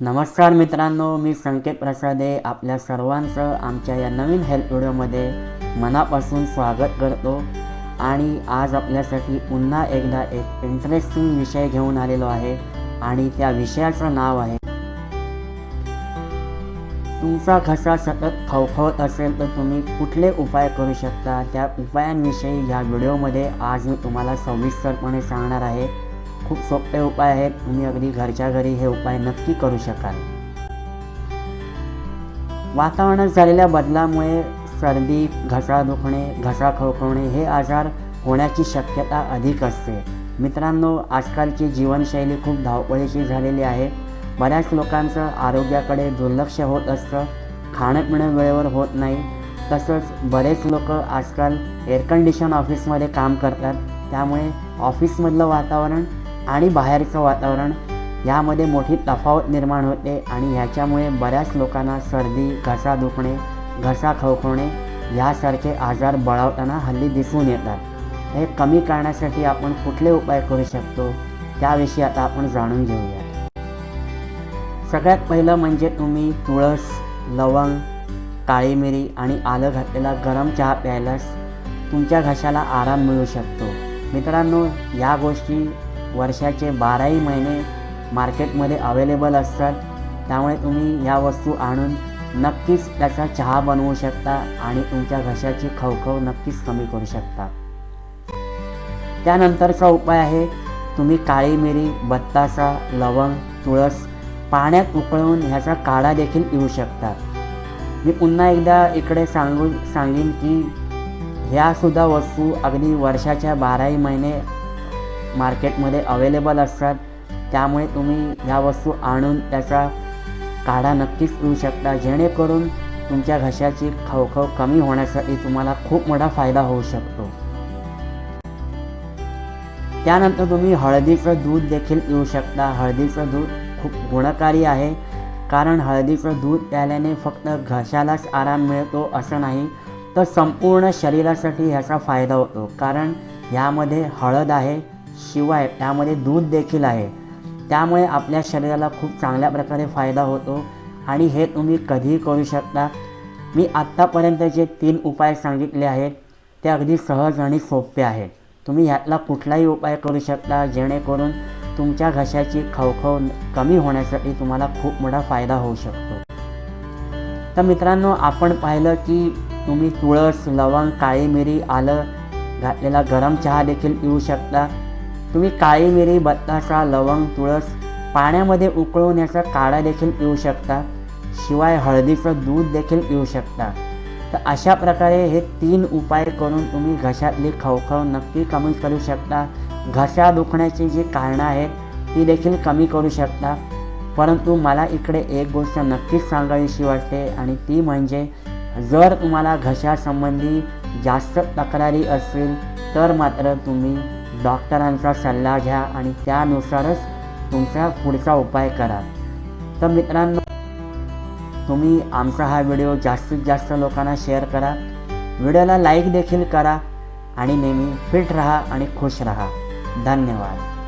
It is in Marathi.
नमस्कार मित्रांनो मी संकेत प्रसादे आपल्या सर्वांचं आमच्या या नवीन हेल्थ व्हिडिओमध्ये मनापासून स्वागत करतो. आणि आज आपल्यासाठी पुन्हा एकदा एक इंटरेस्टिंग विषय घेऊन आलेलो आहे आणि त्या विषयाचं नाव आहे तुमचा घसा सतत खवखवत असेल तर तुम्ही कुठले उपाय करू शकता? त्या उपायांविषयी ह्या व्हिडिओमध्ये आज मी तुम्हाला सविस्तरपणे सांगणार आहे. खूप सोपे उपाय आहेत. तुम्ही अगदी घरच्या घरी हे उपाय नक्की करू शकाल. वातावरणात झालेल्या बदलामुळे सर्दी घसा दुखणे घसा खवखवणे हे आजार होण्याची शक्यता अधिक असते. मित्रांनो आजकालची जीवनशैली खूप धावपळीची झालेली आहे. बऱ्याच लोकांचं आरोग्याकडे दुर्लक्ष होत असतं. खाणंपिणं वेळेवर होत नाही. तसंच बरेच लोक आजकाल एअर कंडिशन ऑफिसमध्ये काम करतात. त्यामुळे ऑफिसमधलं वातावरण आणि बाहेरचं वातावरण यामध्ये मोठी तफावत निर्माण होते आणि ह्याच्यामुळे बऱ्याच लोकांना सर्दी घसा दुखणे घसा खवखवणे यासारखे आजार बळावताना हल्ली दिसून येतात. हे कमी करण्यासाठी आपण कुठले उपाय करू शकतो त्याविषयी आता आपण जाणून घेऊया. सगळ्यात पहिलं म्हणजे तुम्ही तुळस लवंग काळी मिरी आणि आलं घातलेला गरम चहा प्यायलास तुमच्या घशाला आराम मिळू शकतो. मित्रांनो या गोष्टी वर्षाचे बाराही महिने मार्केटमध्ये अवेलेबल असतात. त्यामुळे तुम्ही या वस्तू आणून नक्कीच त्याचा चहा बनवू शकता आणि तुमच्या घशाची खवखव नक्कीच कमी करू शकता. त्यानंतरचा उपाय आहे तुम्ही काळी मिरी बत्तासा लवंग तुळस पाण्यात उकळवून ह्याचा काढा देखील येऊ शकता. मी पुन्हा एकदा इकडे सांगू सांगेन की ह्यासुद्धा वस्तू अगदी वर्षाच्या बाराही महिने मार्केटमध्ये अवेलेबल असतात. त्यामुळे तुम्ही ह्या वस्तू आणून त्याचा काढा नक्कीच पिऊ शकता. जेणेकरून तुमच्या घशाची खवखव कमी होण्यासाठी तुम्हाला खूप मोठा फायदा होऊ शकतो. त्यानंतर तुम्ही हळदीचं दूध देखील पिऊ शकता. हळदीचं दूध खूप गुणकारी आहे. कारण हळदीचं दूध प्यायल्याने फक्त घशालाच आराम मिळतो असं नाही तर संपूर्ण शरीरासाठी ह्याचा फायदा होतो. कारण ह्यामध्ये हळद आहे शिवाय त्यामध्ये दूध देखील आहे. त्यामुळे आपल्या शरीराला खूप चांगल्या प्रकारे फायदा होतो. आणि हे तुम्ही कधीही करू शकता. मी आत्तापर्यंत जे तीन उपाय सांगितले आहेत ते अगदी सहज आणि सोपे आहेत. तुम्ही ह्यातला कुठलाही उपाय करू शकता जेणेकरून तुमच्या घशाची खवखव कमी होण्यासाठी तुम्हाला खूप मोठा फायदा होऊ शकतो. तर मित्रांनो आपण पाहिलं की तुम्ही तुळस लवंग काळी मिरी आलं घातलेला गरम चहा देखील पिऊ शकता. तुम्ही काळी मिरी बत्तासा लवंग तुळस पाण्यामध्ये उकळून याचा काढा देखील पिऊ शकता. शिवाय हळदीचं दूध देखील पिऊ शकता. तर अशा प्रकारे हे तीन उपाय करून तुम्ही घशातली खवखव नक्की कमी करू शकता. घसा दुखण्याची जी कारणं आहेत ती देखील कमी करू शकता. परंतु मला इकडे एक गोष्ट नक्कीच सांगावीशी वाटते आणि ती म्हणजे जर तुम्हाला घशासंबंधी जास्त तक्रारी असतील तर मात्र तुम्ही डॉक्टरांचा सल्ला घ्या आणि त्यानुसारच तुमचा पुढचा उपाय करा. तर मित्रांनो तुम्ही आमचा हा व्हिडिओ जास्तीत जास्त लोकांना शेअर करा. व्हिडिओला लाईक देखील करा आणि नेहमी फिट रहा आणि खुश रहा. धन्यवाद.